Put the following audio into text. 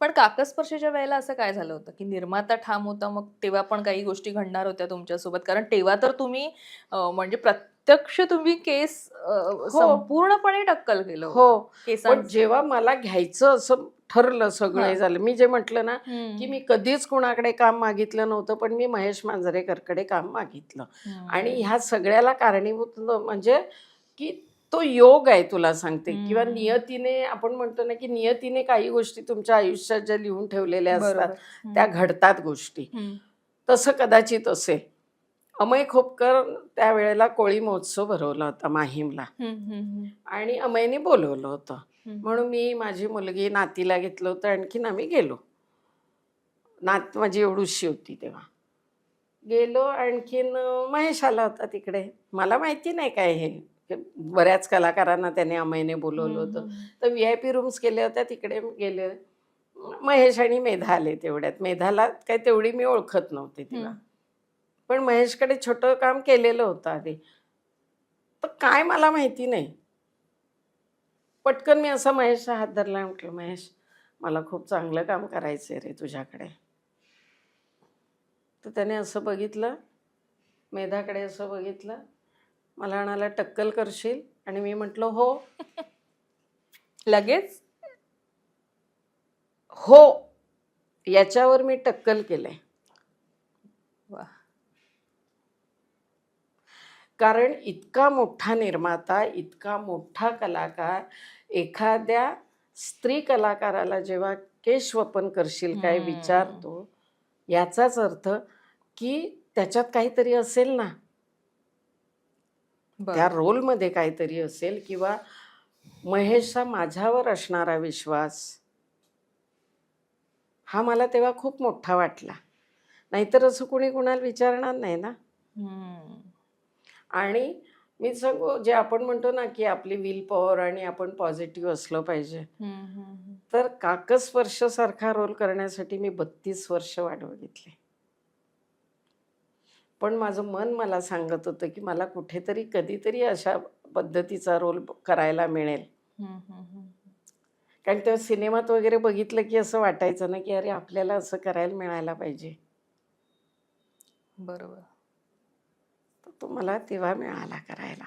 पण काकस्पर्शीच्या वेळेला असं काय झालं होतं की निर्माता ठाम होता मग तेव्हा पण काही गोष्टी घडणार होत्या तुमच्यासोबत कारण तेव्हा तर तुम्ही म्हणजे प्रत्यक्ष तुम्ही केस अं, संपूर्णपणे टक्कल केलं. हो पण. जेव्हा मला घ्यायचं असं ठरलं सगळं हा. हे झालं मी जे म्हटलं ना. की मी कधीच कुणाकडे काम मागितलं नव्हतं पण मी महेश मांजरेकरकडे काम मागितलं. आणि ह्या सगळ्याला कारणीभूत म्हणजे की तो योग आहे तुला सांगते किंवा. नियतीने आपण म्हणतो ना की नियतीने काही गोष्टी तुमच्या आयुष्यात ज्या लिहून ठेवलेल्या. असतात. त्या घडतात गोष्टी. तसं कदाचित असेल अमय खोपकर त्यावेळेला कोळी महोत्सव भरवला होता माहीमला. आणि अमयने बोलवलं होतं. म्हणून मी माझी मुलगी नातीला घेतलं होतं आणखीन आम्ही गेलो नात माझी एवढूशी होती तेव्हा गेलो आणखीन महेश आला होता तिकडे मला माहिती नाही काय हे बऱ्याच कलाकारांना त्याने अमयने बोलवलं होतं. तर व्ही आय पी रूम्स केल्या होत्या तिकडे गेले. महेश आणि मेधा आले तेवढ्यात. मेधाला काही तेवढी मी ओळखत नव्हते तिला. पण महेशकडे छोटं काम केलेलं होतं आधी. तर काय मला माहिती नाही. पटकन मी असा महेशचा हात धरला म्हटलं महेश मला खूप चांगलं काम करायचं आहे रे तुझ्याकडे. तर त्याने असं बघितलं. मेधाकडे असं बघितलं. मला म्हणाला टक्कल करशील? आणि मी म्हटलं हो. लगेच? हो. याच्यावर मी टक्कल केलंय. कारण इतका मोठा निर्माता इतका मोठा कलाकार एखाद्या स्त्री कलाकाराला जेव्हा केशवपन करशील काय. विचारतो याचाच अर्थ की त्याच्यात काहीतरी असेल ना. त्या. रोलमध्ये काहीतरी असेल किंवा महेशचा माझ्यावर असणारा विश्वास हा मला तेव्हा खूप मोठा वाटला नाहीतर असं कुणी कुणाला विचारणार नाही ना. आणि मी सांगू जे आपण म्हणतो ना की आपली विल पॉवर आणि आपण पॉझिटिव्ह असलं पाहिजे. तर काकस्पर्श सारखा रोल करण्यासाठी मी बत्तीस वर्ष वाट बघितली पण माझं मन मला सांगत होतं की मला कुठेतरी कधीतरी अशा पद्धतीचा रोल करायला मिळेल. कारण तेव्हा सिनेमात वगैरे बघितलं की असं वाटायचं ना की अरे आपल्याला असं करायला मिळायला पाहिजे. बरोबर. तर तो मला तेव्हा मिळाला करायला.